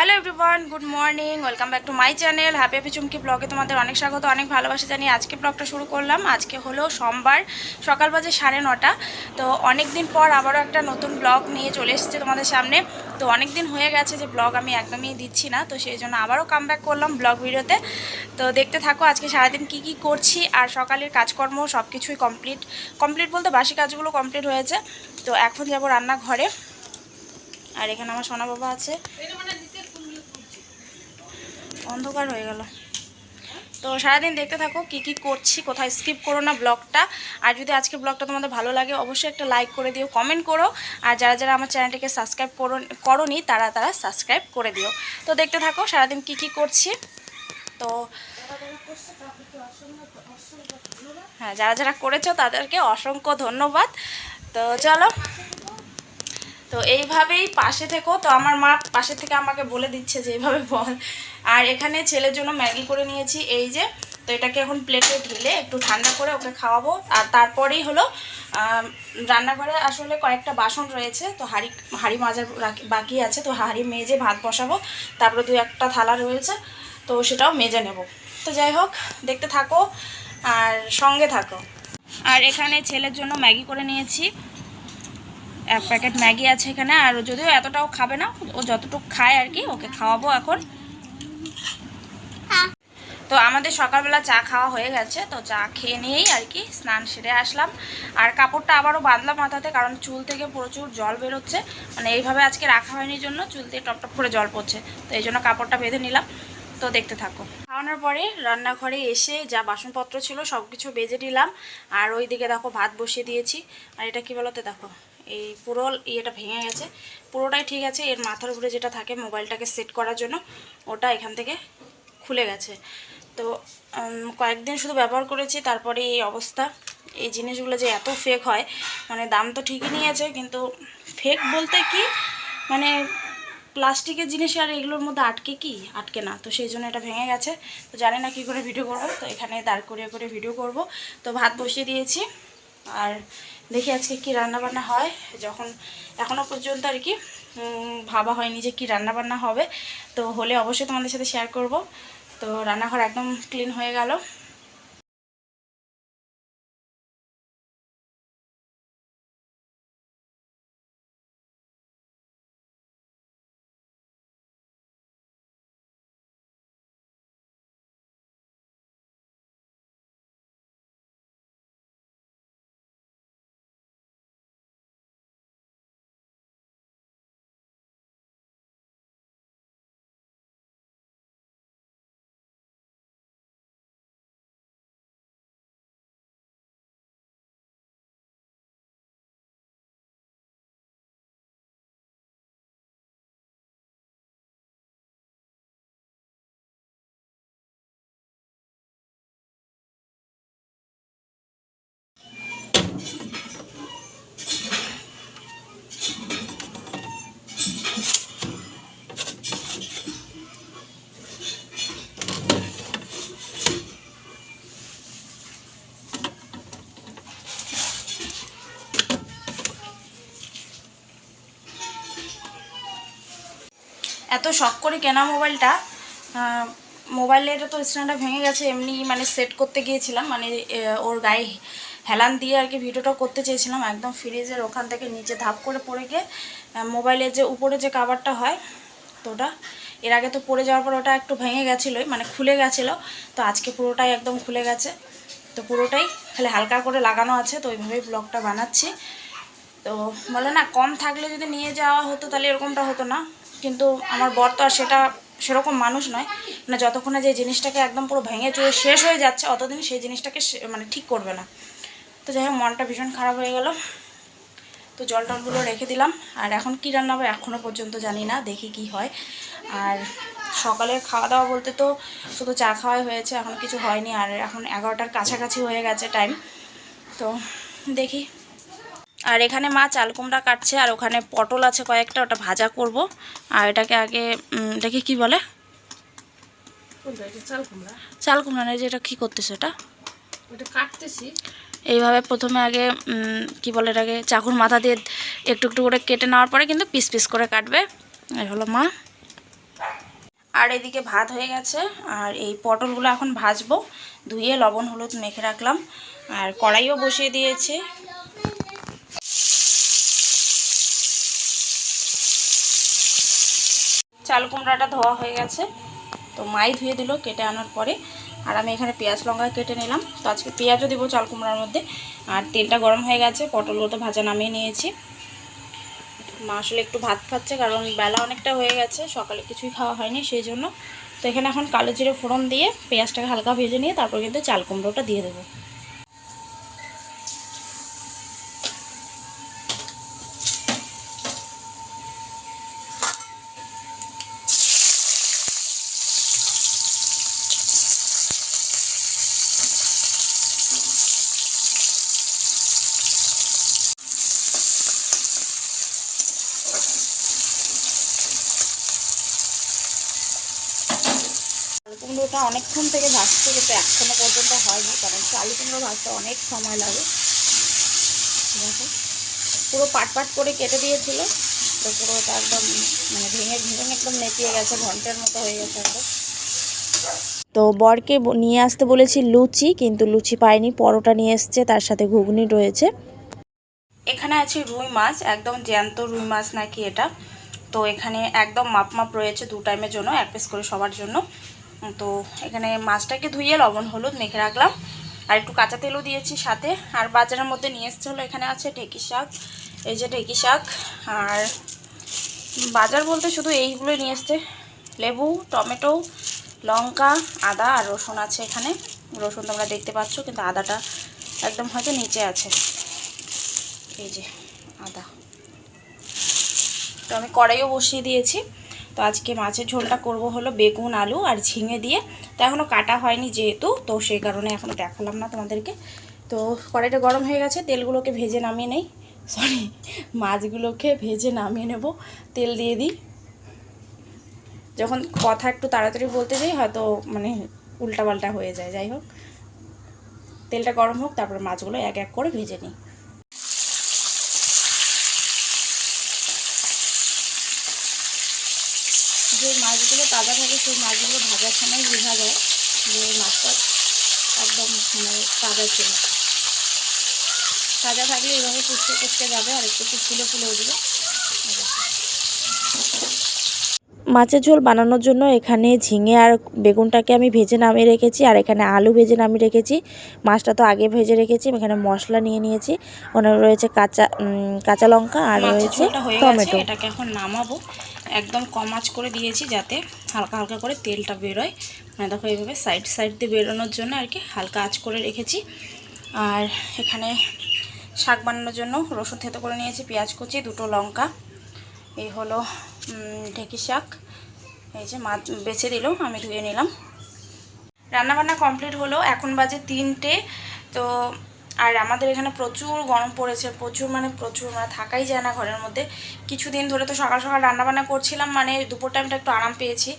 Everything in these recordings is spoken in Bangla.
Hello everyone good morning welcome back to my channel happy happy Chumki ব্লগে তোমাদের অনেক স্বাগত, অনেক ভালোবাসা জানিয়ে আজকে ব্লগটা শুরু করলাম। আজকে হলো সোমবার, সকাল বাজে সাড়ে নটা। তো অনেক দিন পর আবারও একটা নতুন ব্লগ নিয়ে চলে এসেছে তোমাদের সামনে। তো অনেক দিন হয়ে গেছে যে ব্লগ আমি একদমই দিচ্ছি না, তো সেই জন্য আবারও কাম করলাম ব্লগ ভিডিওতে তো দেখতে থাকো আজকে সারাদিন কি কি করছি, আর সকালের কাজকর্ম সব কিছুই কমপ্লিট কমপ্লিট বলতে বাসি কাজগুলো কমপ্লিট হয়েছে। তো এখন যাব রান্নাঘরে। আর এখানে আমার সোনা বাবা আছে। অন্ধকার হয়ে গেল। তো সারাদিন দেখতে থাকো কি কি করছি, কোথায় স্কিপ করো না ব্লগটা আর যদি আজকে ব্লগটা তোমাদের ভালো লাগে, অবশ্যই একটা লাইক করে দিও কমেন্ট করো। আর যারা যারা আমার চ্যানেলটিকে সাবস্ক্রাইব করো নি তারা তারা সাবস্ক্রাইব করে দিও। তো দেখতে থাকো সারাদিন কি কি করছি। তো হ্যাঁ যারা যারা করেছ তাদেরকে অসংখ্য ধন্যবাদ। তো চলো। তো এইভাবেই পাশে থেকো। তো আমার মা পাশে থেকে আমাকে বলে দিচ্ছে যে এইভাবে বল। আর এখানে ছেলের জন্য ম্যাগি করে নিয়েছি। এই যে, তো এটাকে এখন প্লেটে ঢেলে একটু ঠান্ডা করে ওকে খাওয়াবো। আর তারপরেই হলো রান্নাঘরে আসলে কয়েকটা বাসন রয়েছে। তো হাঁড়ি হাঁড়ি মাজার বাকি আছে। তো হাঁড়ি মেজে ভাত বসাবো। তারপরে দু একটা থালা রয়েছে। তো সেটাও মেজে নেব। তো যাই হোক, দেখতে থাকো আর সঙ্গে থাকো। আর এখানে ছেলের জন্য ম্যাগি করে নিয়েছি। এক প্যাকেট ম্যাগি আছে এখানে, আর ও যদিও এতটাও খাবে না, ও যতটুকু খায় আর কি, ওকে খাওয়াবো এখন। তো আমাদের সকালবেলা চা খাওয়া হয়ে গেছে, তো চা খেয়ে নিয়েই আর কি স্নান সেরে আসলাম। আর কাপড়টা আবারও বাঁধলাম মাথাতে, কারণ চুল থেকে প্রচুর জল বেরোচ্ছে। মানে এইভাবে আজকে রাখা হয়নি জন্য চুল থেকে টপ টপ করে জল পড়ছে, তো এই জন্য কাপড়টা বেঁধে নিলাম। তো দেখতে থাকো। খাওয়ানোর পরে রান্নাঘরে এসে যা বাসনপত্র ছিল সব কিছু বেজে নিলাম। আর ওই দিকে দেখো ভাত বসিয়ে দিয়েছি। আর এটা কি বলতে দেখো? এই পুরো ইয়েটা ভেঙে গেছে। পুরোটাই ঠিক আছে, এর মাথার উপরে যেটা থাকে মোবাইলটাকে সেট করার জন্য, ওটা এখান থেকে খুলে গেছে। তো কয়েকদিন শুধু ব্যবহার করেছি, তারপরে এই অবস্থা। এই জিনিসগুলো যে এত ফেক হয় মানে দাম তো ঠিকই নিয়েছে, কিন্তু ফেক বলতে কি? মানে প্লাস্টিকের জিনিস আর এগুলোর মধ্যে আটকে কি? আটকে না। তো সেই জন্য এটা ভেঙে গেছে। তো জানি না কী করে ভিডিও করব। তো এখানে দাঁড় করিয়ে করে ভিডিও করব। তো ভাত বসিয়ে দিয়েছি। আর দেখি আজকে কি রান্না বান্না হয়। যখন এখনও পর্যন্ত আর কি ভাবা হয়নি যে কি রান্না বান্না হবে। তো হলে অবশ্যই তোমাদের সাথে শেয়ার করব। তো রান্নাঘর একদম ক্লিন হয়ে গেল। এত শখ করে কেনা মোবাইলটা মোবাইলের তো স্ট্যান্ডটা ভেঙে গেছে, এমনি মানে সেট করতে গিয়েছিলাম মানে ওর গায়ে হেলান দিয়ে আর কি ভিডিওটা করতে চেয়েছিলাম, একদম ফ্রিজের ওখান থেকে নিচে ধাপ করে পড়ে গিয়ে মোবাইলের যে উপরে যে কাভারটা হয় তো ওটা এর আগে তো পড়ে যাওয়ার পর ওটা একটু ভেঙে গেছিলোই মানে খুলে গেছিল, তো আজকে পুরোটাই একদম খুলে গেছে, তো পুরোটাই খালি হালকা করে লাগানো আছে, তো ওইভাবেই ব্লগটা বানাচ্ছি, তো বলে না, কম থাকলে যদি নিয়ে যাওয়া হতো তাহলে এরকমটা হতো না কিন্তু আমার বর তো আর সেটা সেরকম মানুষ নয়। মানে যতক্ষণে যে জিনিসটাকে একদম পুরো ভেঙে চুয়ে শেষ হয়ে যাচ্ছে অতদিন সেই জিনিসটাকে মানে ঠিক করবে না। তো যাই হোক, মনটা ভীষণ খারাপ হয়ে গেল। তো জল টলগুলো রেখে দিলাম। আর এখন কী রান্না হবে এখনও পর্যন্ত জানি না, দেখি কি হয়। আর সকালে খাওয়া দাওয়া বলতে তো শুধু চা খাওয়াই হয়েছে, এখন কিছু হয়নি। আর এখন এগারোটার কাছাকাছি হয়ে গেছে টাইম তো দেখি আর এখানে মা চাল কুমড়া কাটছে আর ওখানে পটল আছে কয়েকটা ওটা ভাজা করব। আর এটাকে আগে এটাকে কি বলে? এটা চাল কুমড়া না যেটা কী করতেছে এটা ওটা কাটতেছি। এইভাবে প্রথমে আগে কি বলে এটাকে চাকুর মাথা দিয়ে একটু একটু করে কেটে নেওয়ার পরে কিন্তু পিস পিস করে কাটবে। এই হলো মা। আর এদিকে ভাত হয়ে গেছে আর এই পটলগুলো এখন ভাজবো। ধুয়ে লবণ হলুদ মেখে রাখলাম। আর কড়াইও বসিয়ে দিয়েছে। চাল কুমড়াটা ধোয়া হয়ে গেছে। তো মাই ধুয়ে দিল কেটে আনার পরে। আর আমি এখানে পেঁয়াজ লঙ্কা কেটে নিলাম। তো আজকে পেঁয়াজও দেবো চাল কুমড়ার মধ্যে। আর তেলটা গরম হয়ে গেছে পটলগুলো তো ভাজা নামিয়ে নিয়েছি। মা আসলে একটু ভাত খাচ্ছে, কারণ বেলা অনেকটা হয়ে গেছে, সকালে কিছুই খাওয়া হয়নি সেই জন্য। তো এখানে এখন কালো জিরে ফোড়ন দিয়ে পেঁয়াজটাকে হালকা ভেজে নিয়ে তারপর কিন্তু চাল কুমড়োটা দিয়ে দেবো। কুমড়োটা অনেকক্ষণ থেকে ভাজতে কিন্তু এখনও পর্যন্ত হয়নি, কারণ চাল কুমড়ো ভাজতে অনেক সময় লাগে। দেখো পুরো পাট পাট করে কেটে দিয়েছিল তো পুরোটা একদম মানে ভেঙে ভেঙে একদম নেতিয়ে গেছে, ঘণ্টার মতো হয়ে গেছে একদম। তো বরকে নিয়ে আসতে বলেছি লুচি, কিন্তু লুচি পাইনি পরোটা নিয়ে এসছে, তার সাথে ঘুগনি রয়েছে। এখানে আছে রুই মাছ, একদম জ্যান্ত রুই মাছ নাকি এটা? তো এখানে একদম মাপ মাপ রয়েছে দু টাইমের জন্য, এক পিস করে সবার জন্য। তো এখানে মাছটাকে ধুয়ে লবণ, হলুদ মেখে রাখলাম। আর একটু কাঁচা তেলও দিয়েছি সাথে। আর বাজারের মধ্যে নিয়ে এসছে হলো এখানে আছে ঢেকি শাক। এই যে ঢেকি শাক। আর বাজার বলতে শুধু এইগুলোই নিয়ে এসছে। লেবু, টমেটো, লঙ্কা, আদা আর রসুন আছে এখানে। রসুন তোমরা দেখতে পাচ্ছ, কিন্তু আদাটা একদম হয়তো নিচে আছে। এই যে আদা। তো আমি কড়াইও বসিয়ে দিয়েছি। তো আজকে মাছের ঝোলটা করব হলো বেগুন, আলু আর ঝিঙে দিয়ে। তো এখনও কাটা হয়নি যেহেতু, তো সেই কারণে এখনও দেখালাম না তোমাদেরকে। তো কড়াইটা গরম হয়ে গেছে, তেলগুলোকে ভেজে নামিয়ে নেই। সরি মাছগুলোকে ভেজে নামিয়ে নেব। তেল দিয়ে দিই। যখন কথা একটু তাড়াতাড়ি বলতে যাই, হয়তো মানে উল্টাপাল্টা হয়ে যায়, যাই হোক। তেলটা গরম হোক, তারপরে মাছগুলো এক এক করে ভেজে নিই যে মাছগুলো সেই মাছগুলো ভাজার সময় বোঝা যায় যে মাছটা একদম মানে তাজা ছিল। তাজা থাকলে এইভাবে কুচকে কুচকে যাবে আর একটু ফুলে ফুলে উঠবে। মাছের ঝোল বানানোর জন্য এখানে ঝিঙে আর বেগুনটাকে আমি ভেজে নামিয়ে রেখেছি আর এখানে আলু ভেজে নামিয়ে রেখেছি। মাছটা তো আগে ভেজে রেখেছি এখানে মশলা নিয়ে নিয়েছি। ওখানে রয়েছে কাঁচা উম, কাঁচা লঙ্কা আর রয়েছে টমেটো। এটাকে এখন নামাবো। একদম কম আঁচ করে দিয়েছি যাতে হালকা হালকা করে তেলটা বেরোয়। মানে দেখো এইভাবে সাইড সাইড দিয়ে বেরোনোর জন্য আর কি হালকা আঁচ করে রেখেছি। আর এখানে শাক বানানোর জন্য রসুন থেতো করে নিয়েছি, পেঁয়াজ কুচি, দুটো লঙ্কা। এই হলো ঢেঁকি শাক। এই যে মাছ বেছে দিল, আমি ধুয়ে নিলাম। রান্নাবান্না কমপ্লিট হলো, এখন বাজে তিনটে। তো আর আমাদের এখানে প্রচুর গরম পড়েছে, প্রচুর মানে প্রচুর মানে থাকাই যায় না ঘরের মধ্যে। কিছুদিন ধরে তো সকাল সকাল রান্নাবান্না করছিলাম মানে দুপুর টাইমটা একটু আরাম পেয়েছি।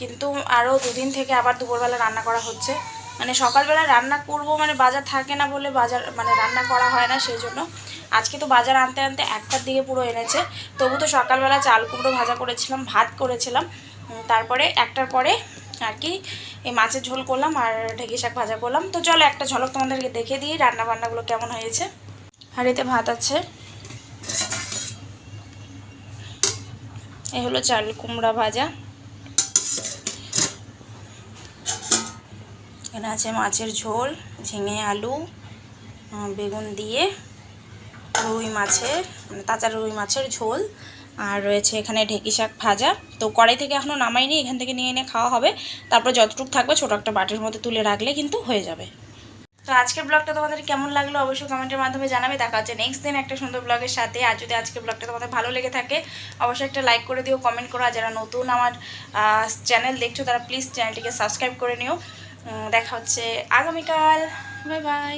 কিন্তু আরও দুদিন থেকে আবার দুপুরবেলা রান্না করা হচ্ছে। মানে সকালবেলা রান্না করব মানে বাজার থাকে না বলে বাজার মানে রান্না করা হয় না সেই জন্য। আজকে তো বাজার আনতে আনতে একটার দিকে পুরো এনেছে। তবু তো সকালবেলা চাল কুমড়ো ভাজা করেছিলাম, ভাত করেছিলাম। তারপরে একটার পরে আর কি, এই মাছের ঝোল করলাম আর ঢেঁকি শাক ভাজা করলাম। তো চলো একটা ঝলক তোমাদেরকে দেখে দিই রান্না বান্নাগুলো কেমন হয়েছে। হাঁড়িতে ভাত আছে। এই হলো চাল কুমড়া ভাজা। এখানে আছে মাছের ঝোল, ঝিঙে আলু বেগুন দিয়ে রুই মাছের মানে তাজা রুই মাছের ঝোল। আর রয়েছে এখানে ঢেঁকি শাক ভাজা। তো কড়াই থেকে এখনও নামাইনি, এখান থেকে নিয়ে এনে খাওয়া হবে। তারপর যতটুকু থাকবে ছোটো একটা বাটির মধ্যে তুলে রাখলে কিন্তু হয়ে যাবে। তো আজকের ব্লগটা তোমাদের কেমন লাগল অবশ্যই কমেন্টের মাধ্যমে জানাবে। দেখা হচ্ছে নেক্সট দিন একটা সুন্দর ব্লগের সাথে। আর যদি আজকের ব্লগটা তোমাদের ভালো লেগে থাকে, অবশ্যই একটা লাইক করে দিও কমেন্ট করো। আর যারা নতুন আমার চ্যানেল দেখছ, তারা প্লিজ চ্যানেলটিকে সাবস্ক্রাইব করে নিও। দেখা হচ্ছে আগামীকাল। Bye bye